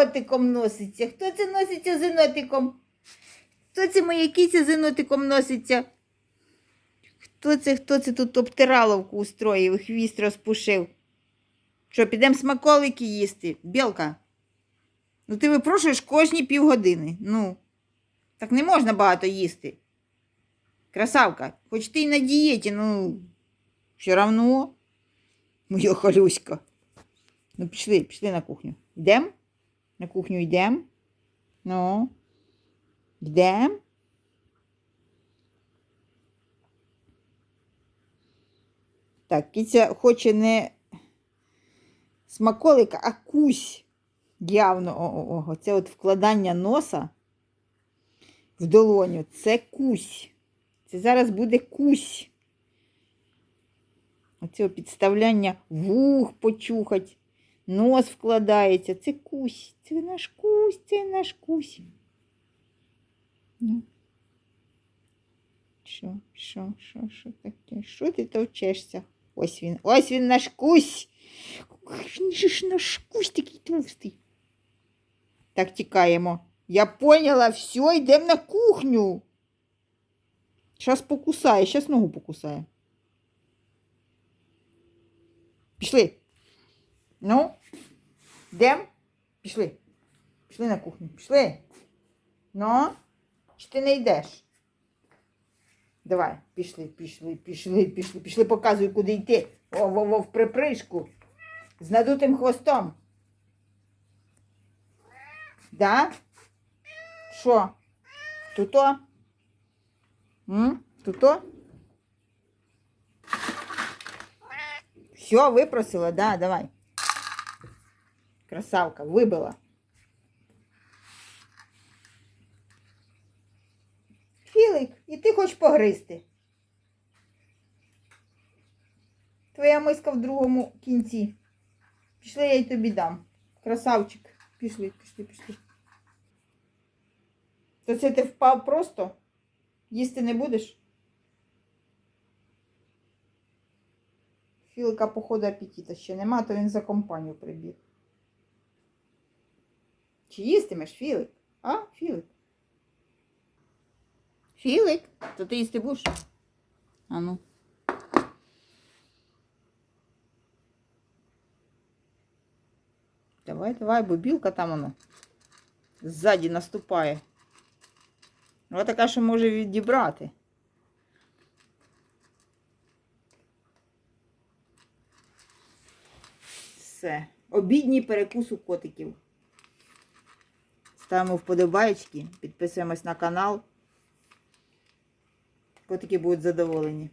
енотиком носиться? Хто це носиться з енотиком? Хто це моя киця з енотиком носиться? Хто це, хто це тут обтираловку устроїв, хвіст розпушив? Що, підемо смаколики їсти? Білка? Ну ти випрошуєш кожні півгодини. Ну, так не можна багато їсти. Красавка, хоч ти й на дієті, ну, все равно. Моя халюська. Ну, пішли, пішли на кухню. Йдемо? На кухню йдемо. Ну. Йдемо. Так, киця хоче не смаколика, а кусь. Явно, о, о, о, це от вкладання носа в долоню. Це кусь. Це зараз буде кусь. Оце підставляння вух почухать, нос вкладається. Це кусь. Це наш кусь, це наш кусь. Ну. Що, що, що, що таке? Що ти товчешся? Ось він, ось він наш кусь. Він ж наш кусь такий товстий. Так тікаємо. Я поняла, все, йдемо на кухню. Щас покусає, щас ногу покусає. Пішли. Ну, йдемо? Пішли. Пішли на кухню. Пішли. Ну, чи ти не йдеш? Давай, пішли, пішли, пішли, пішли, пішли, показуй, куди йти. О, во, во, в припришку. З надутим хвостом. Да? Що? Туто? М? Туто? Все, випросила, да, давай. Красавка, вибила. Філик, і ти хочеш погризти. Твоя миска в другому кінці. Пішли, я й тобі дам. Красавчик. Пішли, пішли, пішли. То це ти впав просто? Їсти не будеш? Філика, походу, апетита ще нема, то він за компанію прибіг. Чи їстимеш, Філик? А, Філик? Філик, то ти їсти будеш? А ну. Давай, давай, бо білка там воно. Ззаді наступає. Вона така, що може відібрати. Все. Обідній перекус у котиків. Ставимо вподобайки, підписуємось на канал. Котики будуть задоволені.